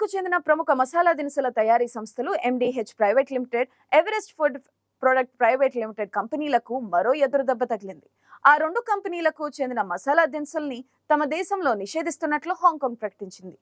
భారత్కు చెందిన ప్రముఖ మసాలా దినుసుల తయారీ సంస్థలు MDH private limited Everest food product private limited కంపెనీలకు మరో ఎదురుదెబ్బ తగిలింది. ఆ రెండు కంపెనీలకు చెందిన మసాలా దినుసుల్ని తమ దేశంలో నిషేధిస్తున్నట్లు హాంకాంగ్ ప్రకటించింది.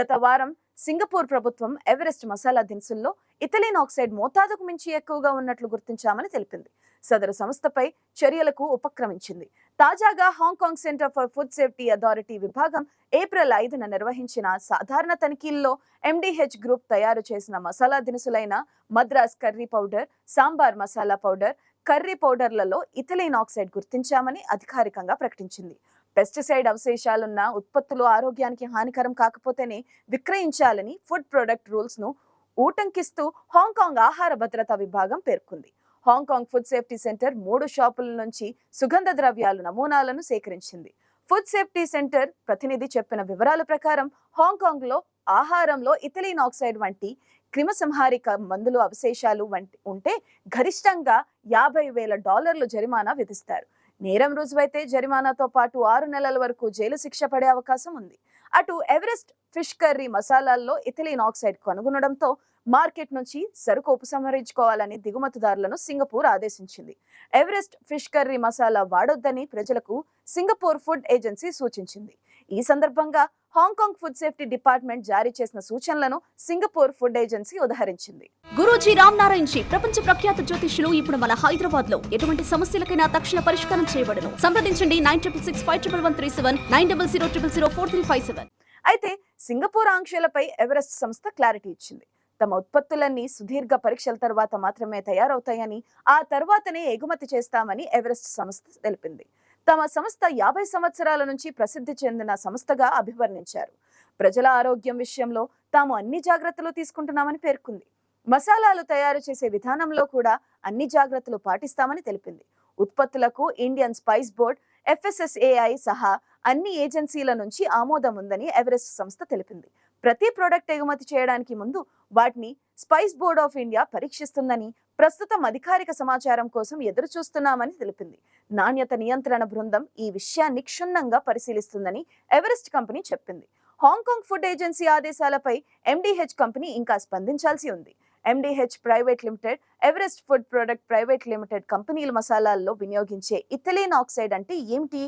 గత వారం సింగపూర్ ప్రభుత్వం ఎవరెస్ట్ మసాలా దినుసుల్లో ఇథలిన్ ఆక్సైడ్ మోతాదుకు మించి ఎక్కువగా ఉన్నట్లు గుర్తించామని తెలిపింది. సదరు సంస్థపై చర్యలకు ఉపక్రమించింది. తాజాగా Hong Kong centre for food safety authority విభాగం ఏప్రిల్ ఐదున నిర్వహించిన సాధారణ తనిఖీల్లో ఎండిహెచ్ గ్రూప్ తయారు చేసిన masala దినుసులైన Madras curry powder sambar masala powder curry పౌడర్లలో ethylene oxide గుర్తించామని అధికారికంగా ప్రకటించింది. పెస్టిసైడ్ అవశేషాలున్న ఉత్పత్తులు ఆరోగ్యానికి హానికరం కాకపోతేనే విక్రయించాలని ఫుడ్ ప్రొడక్ట్ రూల్స్ను ఊటంకిస్తూ హాంకాంగ్ ఆహార భద్రతా విభాగం పేర్కొంది. హాంకాంగ్ ఫుడ్ సేఫ్టీ సెంటర్ మూడు షాపుల నుంచి సుగంధ ద్రవ్యాలు నమూనాలను సేకరించింది. ఫుడ్ సేఫ్టీ సెంటర్ ప్రతినిధి చెప్పిన వివరాల ప్రకారం హాంకాంగ్లో ఆహారంలో ఇథిలీన్ ఆక్సైడ్ వంటి క్రిమసంహారిక మందులు అవశేషాలు వంటి ఉంటే గరిష్టంగా యాభై వేల డాలర్లు జరిమానా విధిస్తారు. నేరం రుజువైతే జరిమానాతో పాటు ఆరు నెలల వరకు జైలు శిక్ష పడే అవకాశం ఉంది. అటు ఎవరెస్ట్ ఫిష్ కర్రీ మసాలాల్లో ఇథిలీన్ ఆక్సైడ్ కనుగొనడంతో మార్కెట్ నుంచి సరుకు ఉపసంహరించుకోవాలని దిగుమతిదారులను సింగపూర్ ఆదేశించింది. ఎవరెస్ట్ ఫిష్ కర్రీ మసాలా వాడొద్దని ప్రజలకు సింగపూర్ ఫుడ్ ఏజెన్సీ సూచించింది. ఈ సందర్భంగా హాంకాంగ్ ఫుడ్ సేఫ్టీ డిపార్ట్మెంట్ జారీ చేసిన సూచనలను సింగపూర్ ఫుడ్ ఏజెన్సీ ఉదహరించింది. గురూజీ రామ్ నారాయణ్ జీ ప్రపంచ ప్రఖ్యాత జ్యోతిష్యులు ఇప్పుడు మన హైదరాబాద్లో ఎటువంటి సమస్యలకైనా తక్షణ పరిష్కారం చేయబడను. సంప్రదించండి nine triple six five triple one three seven nine double zero triple zero four three five seven. అయితే సింగపూర్ ఆంక్షలపై ఎవరెస్ట్ సంస్థ క్లారిటీ ఇచ్చింది. తమ ఉత్పత్తులన్నీ సుదీర్ఘ పరీక్షల తర్వాత మాత్రమే తయారవుతాయని ఆ తర్వాతనే ఎగుమతి చేస్తామని ఎవరెస్ట్ సంస్థ తెలిపింది. తమ సంస్థ యాభై సంవత్సరాల నుంచి ప్రసిద్ధి చెందిన సంస్థగా అభివర్ణించారు. ప్రజల ఆరోగ్యం విషయంలో తాము అన్ని జాగ్రత్తలు తీసుకుంటున్నామని పేర్కొంది. మసాలాలు తయారు చేసే విధానంలో కూడా అన్ని జాగ్రత్తలు పాటిస్తామని తెలిపింది. ఉత్పత్తులకు ఇండియన్ స్పైస్ బోర్డ్ ఎఫ్ఎస్ఎస్ఏఐ సహా అన్ని ఏజెన్సీల నుంచి ఆమోదం ఉందని ఎవరెస్ట్ సంస్థ తెలిపింది. ప్రతి ప్రోడక్ట్ ఎగుమతి చేయడానికి ముందు వాటిని స్పైస్ బోర్డ్ ఆఫ్ ఇండియా పరీక్షిస్తుందని ప్రస్తుతం అధికారిక సమాచారం కోసం ఎదురు చూస్తున్నామని తెలిపింది. నాణ్యత నియంత్రణ బృందం ఈ విషయాన్ని క్షుణ్ణంగా పరిశీలిస్తుందని ఎవరెస్ట్ కంపెనీ చెప్పింది. హాంకాంగ్ ఫుడ్ ఏజెన్సీ ఆదేశాలపై ఎండిహెచ్ కంపెనీ ఇంకా స్పందించాల్సి ఉంది. MDH private limited Everest food product private limited కంపెనీల మసాలాల్లో వినియోగించే ఇథిలీన్ ఆక్సైడ్ అంటే ఏమిటి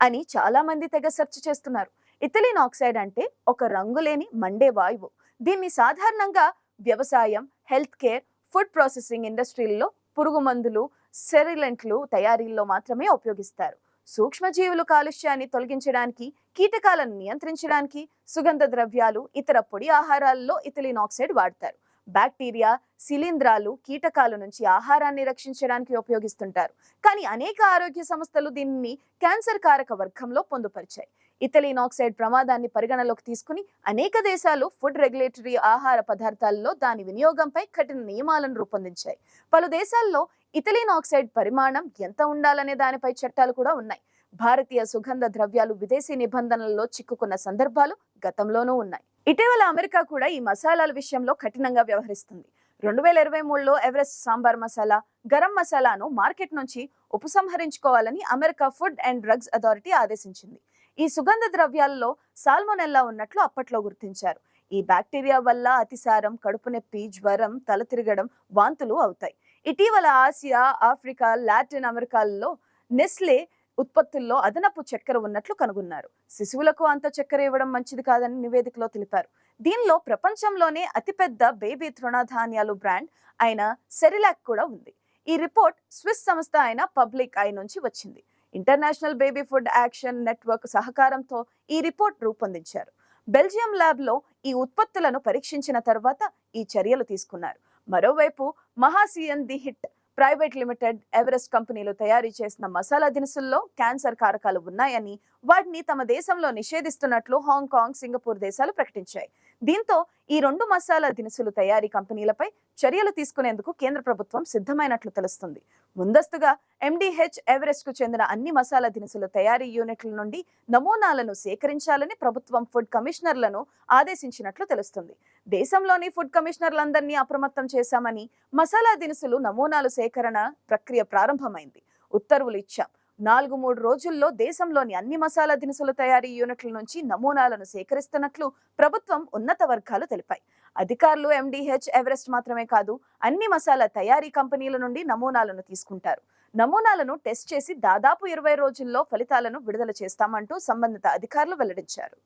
అని చాలా మంది తెగ సెర్చ్ చేస్తున్నారు. ఇథిలీన్ ఆక్సైడ్ అంటే ఒక రంగులేని మండే వాయువు. దీన్ని సాధారణంగా వ్యవసాయం హెల్త్ కేర్ ఫుడ్ ప్రాసెసింగ్ ఇండస్ట్రీల్లో పురుగు మందులు సెరిలెంట్లు తయారీల్లో మాత్రమే ఉపయోగిస్తారు. సూక్ష్మజీవులు కాలుష్యాన్ని తొలగించడానికి కీటకాలను నియంత్రించడానికి సుగంధ ద్రవ్యాలు ఇతర పొడి ఆహారాల్లో ఇథిలిన్ ఆక్సైడ్ వాడతారు. బ్యాక్టీరియా శిలీంధ్రాలు కీటకాల నుంచి ఆహారాన్ని రక్షించడానికి ఉపయోగిస్తుంటారు. కానీ అనేక ఆరోగ్య సంస్థలు దీనిని క్యాన్సర్ కారక వర్గంలో పొందుపరిచాయి. ఇథలీన్ ఆక్సైడ్ ప్రమాదాన్ని పరిగణలోకి తీసుకుని అనేక దేశాలు ఫుడ్ రెగ్యులేటరీ ఆహార పదార్థాల్లో దాని వినియోగంపై కఠిన నియమాలను రూపొందించాయి. పలు దేశాల్లో ఇథలీన్ ఆక్సైడ్ పరిమాణం ఎంత ఉండాలనే దానిపై చట్టాలు కూడా ఉన్నాయి. భారతీయ సుగంధ ద్రవ్యాలు విదేశీ నిబంధనలలో చిక్కుకున్న సందర్భాలు గతంలోనూ ఉన్నాయి. ఇటీవల అమెరికా కూడా ఈ మసాలాల విషయంలో కఠినంగా వ్యవహరిస్తుంది. రెండు వేల ఇరవై మూడులో ఎవరెస్ట్ సాంబార్ మసాలా గరం మసాలాను మార్కెట్ నుంచి ఉపసంహరించుకోవాలని America food and drugs authority ఆదేశించింది. ఈ సుగంధ ద్రవ్యాల్లో సాల్మొనెల్లా ఉన్నట్లు అప్పట్లో గుర్తించారు. ఈ బ్యాక్టీరియా వల్ల అతిసారం కడుపు నొప్పి జ్వరం తల తిరగడం వాంతులు అవుతాయి. ఇటీవల ఆసియా ఆఫ్రికా లాటిన్ అమెరికాల్లో నెస్లే ఉత్పత్తుల్లో అదనపు చక్కెర ఉన్నట్లు కనుగొన్నారు. శిశువులకు అంత చక్కెర ఇవ్వడం మంచిది కాదని నివేదికలో తెలిపారు. దీనిలో ప్రపంచంలోనే అతిపెద్ద బేబీ తృణధాన్యాలు బ్రాండ్ అయిన సెరిలాక్ కూడా ఉంది. ఈ రిపోర్ట్ స్విస్ సంస్థ అయిన పబ్లిక్ ఐ నుంచి వచ్చింది. International baby food action network సహకారంతో ఈ రిపోర్ట్ రూపొందించారు. బెల్జియం ల్యాబ్లో ఈ ఉత్పత్తులను పరీక్షించిన తర్వాత ఈ చర్యలు తీసుకున్నారు. మరోవైపు Mahashian Di Hatti private limited Everest కంపెనీలు తయారు చేసిన మసాలా దినుసుల్లో క్యాన్సర్ కారకాలు ఉన్నాయని వాటిని తమ దేశంలో నిషేధిస్తున్నట్లు హాంకాంగ్ సింగపూర్ దేశాలు ప్రకటించాయి. దీంతో ఈ రెండు మసాలా దినుసులు తయారీ కంపెనీలపై చర్యలు తీసుకునేందుకు కేంద్ర ప్రభుత్వం సిద్ధమైనట్లు తెలుస్తుంది. ముందస్తుగా ఎండిహెచ్ ఎవరెస్ట్కు చెందిన అన్ని మసాలా దినుసుల తయారీ యూనిట్ల నుండి నమూనాలను సేకరించాలని ప్రభుత్వం ఫుడ్ కమిషనర్లను ఆదేశించినట్లు తెలుస్తుంది. దేశంలోని ఫుడ్ కమిషనర్లందరినీ అప్రమత్తం చేశామని మసాలా దినుసులు నమూనాలు సేకరణ ప్రక్రియ ప్రారంభమైంది. ఉత్తర్వులు ఇచ్చాం. నాలుగు మూడు రోజుల్లో దేశంలోని అన్ని మసాలా దినుసుల తయారీ యూనిట్ల నుంచి నమూనాలను సేకరిస్తున్నట్లు ప్రభుత్వం ఉన్నత వర్గాలు తెలిపాయి. అధికారులు ఎండిహెచ్ ఎవరెస్ట్ మాత్రమే కాదు అన్ని మసాలా తయారీ కంపెనీల నుండి నమూనాలను తీసుకుంటారు. నమూనాలను టెస్ట్ చేసి దాదాపు ఇరవై రోజుల్లో ఫలితాలను విడుదల చేస్తామంటూ సంబంధిత అధికారులు వెల్లడించారు.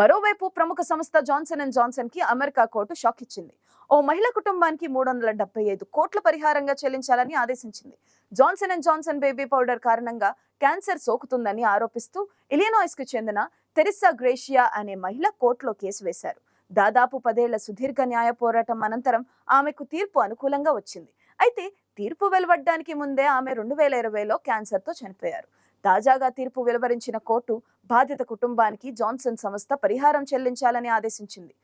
మరోవైపు ప్రముఖ సంస్థ జాన్సన్ అండ్ జాన్సన్కి అమెరికా కోర్టు షాక్ ఇచ్చింది. ఓ మహిళ కుటుంబానికి మూడు వందల డెబ్బై ఐదు కోట్ల పరిహారంగా చెల్లించాలని ఆదేశించింది. Johnson and Johnson baby powder కారణంగా క్యాన్సర్ సోకుతుందని ఆరోపిస్తూ ఇలియనాయిస్కు చెందిన తెరిసా గ్రేషియా అనే మహిళ కోర్టులో కేసు వేశారు. దాదాపు పదేళ్ళ సుదీర్ఘ న్యాయ పోరాటం అనంతరం ఆమెకు తీర్పు అనుకూలంగా వచ్చింది. అయితే తీర్పు వెలువడ్డానికి ముందే ఆమె రెండు వేల ఇరవైలో క్యాన్సర్తో చనిపోయారు. తాజాగా తీర్పు వెలువరించిన కోర్టు బాధిత కుటుంబానికి జాన్సన్ సంస్థ పరిహారం చెల్లించాలని ఆదేశించింది.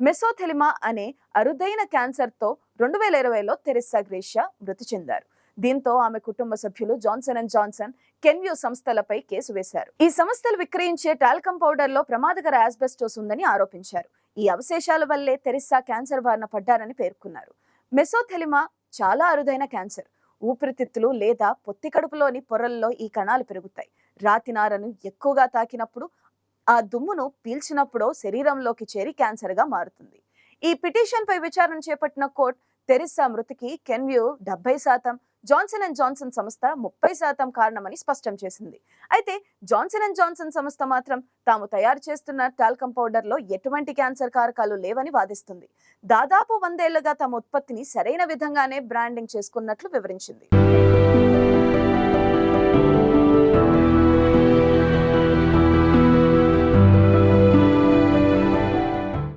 మెసోథెలిమా అనే అరుదైన క్యాన్సర్తో రెండు వేల ఇరవైలో తెరిసా గ్రేషియా మృతి చెందారు. దీంతో ఆమె కుటుంబ సభ్యులు జాన్సన్ అండ్ జాన్సన్ కెన్యూ సంస్థలపై కేసు వేశారు. ఈ సంస్థలు విక్రయించే టాల్కమ్ పౌడర్లో ప్రమాదకర ఆస్బెస్టోస్ ఉందని ఆరోపించారు. ఈ అవశేషాల వల్లే తెరిసా క్యాన్సర్ బారిన పడ్డారని పేర్కొన్నారు. మెసోథెలిమా చాలా అరుదైన క్యాన్సర్. ఊపిరితిత్తులు లేదా పొత్తి కడుపులోని పొరల్లో ఈ కణాలు పెరుగుతాయి. రాతి నారను ఎక్కువగా తాకినప్పుడు ఆ దుమ్మును పీల్చినప్పుడు శరీరంలోకి చేరి క్యాన్సర్గా మారుతుంది. ఈ పిటిషన్పై విచారణ చేపట్టిన కోర్టు తెరిసా మృతికి కెన్వ్యూ డెబ్బై శాతం జాన్సన్ అండ్ జాన్సన్ సంస్థ ముప్పై శాతం కారణమని స్పష్టం చేసింది. అయితే జాన్సన్ అండ్ జాన్సన్ సంస్థ మాత్రం తాము తయారు చేస్తున్న టాల్కమ్ పౌడర్లో ఎటువంటి క్యాన్సర్ కారకాలు లేవని వాదిస్తుంది. దాదాపు వందేళ్ళుగా తమ ఉత్పత్తిని సరైన విధంగానే బ్రాండింగ్ చేసుకున్నట్లు వివరించింది.